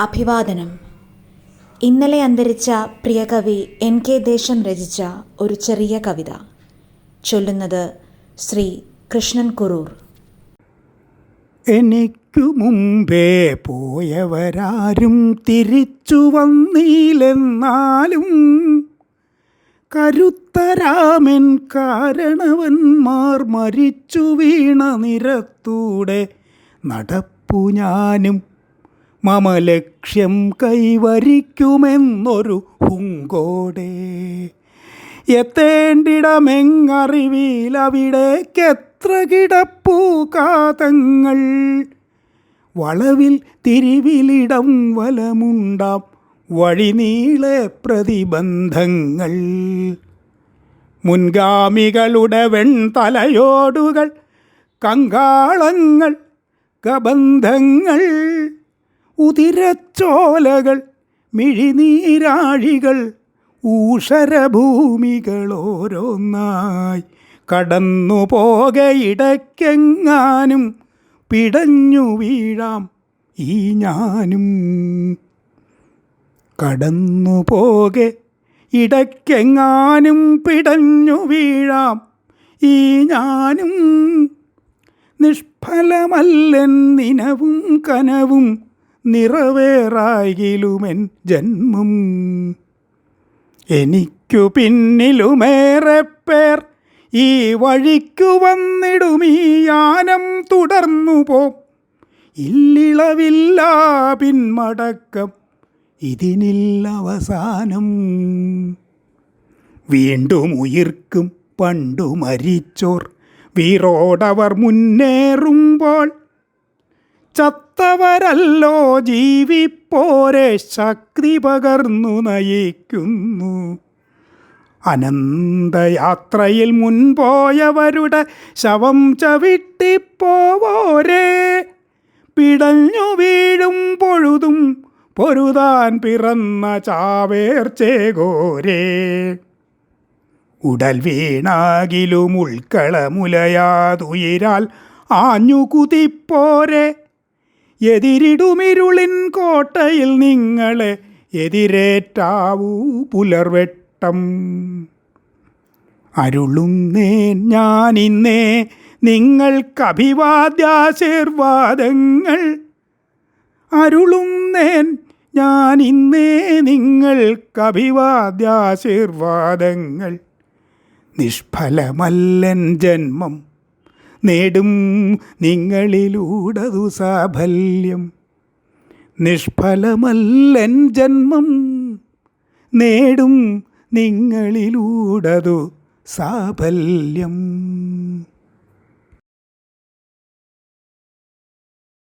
അഭിവാദനം. ഇന്നലെ അന്തരിച്ച പ്രിയ കവി എൻ കെ ദേശം രചിച്ച ഒരു ചെറിയ കവിത. ചൊല്ലുന്നത് ശ്രീ കൃഷ്ണൻ കുറൂർ. എനിക്കു മുമ്പേ പോയവരാരും തിരിച്ചു വന്നില്ലെന്നാലും കരുത്തരാമൻ കാരണവന്മാർ മരിച്ചു വീണ നിരത്തൂടെ നടപ്പു ഞാനും മമ ലക്ഷ്യം കൈവരിക്കുമെന്നൊരു ഹുങ്കോടെ. എത്തേണ്ടിടമെങ്ങറിവിലവിടേക്കെത്ര കിടപ്പൂ കാതങ്ങൾ വളവിൽ തിരിവിലിടം വലമുണ്ടാം വഴിനീളെ പ്രതിബന്ധങ്ങൾ. മുൻഗാമികളുടെ വെൺതലയോടുകൾ കങ്കാളങ്ങൾ കബന്ധങ്ങൾ. ഉതിരച്ചോലകൾ മിഴിനീരാഴികൾ ഊഷരഭൂമികളോരോന്നായി കടന്നു പോകയിടയ്ക്കെങ്ങാനും പിടഞ്ഞു വീഴാം ഈ ഞാനും. കടന്നു പോകെ ഇടയ്ക്കെങ്ങാനും പിടഞ്ഞു വീഴാം ഈ ഞാനും. നിഷ്ഫലമല്ലെന്നിനവും കനവും നിറവേറായിലുമെൻ ജന്മം. എനിക്കു പിന്നിലുമേറെ പേർ ഈ വഴിക്കു വന്നിടുമീ യാനം തുടർന്നു പോ. ഇല്ലിളവില്ല പിന്മടക്കം ഇതിനില്ല അവസാനം വീണ്ടും ഉയിർക്കും പണ്ടു മരിച്ചോർ. വീറോടവർ മുന്നേറുമ്പോൾ ചത്തവരല്ലോ ജീവിപ്പോരെ ശക്തി പകർന്നു നയിക്കുന്നു. അനന്തയാത്രയിൽ മുൻപോയവരുടെ ശവം ചവിട്ടിപ്പോവോരേ. പിടഞ്ഞു വീഴും പൊഴുതും പൊരുതാൻ പിറന്ന ചാവേർച്ചേകോരേ. ഉടൽ വീണാകിലും ഉൾക്കളമുലയാതുയിരാൽ ആഞ്ഞു കുതിപ്പോരെ എതിരിടുമിരുളിൻ കോട്ടയിൽ നിങ്ങളെ എതിരേറ്റാവൂ പുലർവെട്ടം. അരുളുന്നേൻ ഞാനിന്നേ നിങ്ങൾക്കഭിവാദ്യാശീർവാദങ്ങൾ. അരുളുന്നേൻ ഞാനിന്നേ നിങ്ങൾക്കഭിവാദ്യാശീർവാദങ്ങൾ. നിഷ്ഫലമല്ലൻ ജന്മം നേടും നിങ്ങളിലൂടതു സാഫല്യം. നിഷ്ഫലമല്ലൻ ജന്മം നേടും നിങ്ങളിലൂടതു സാഫല്യം.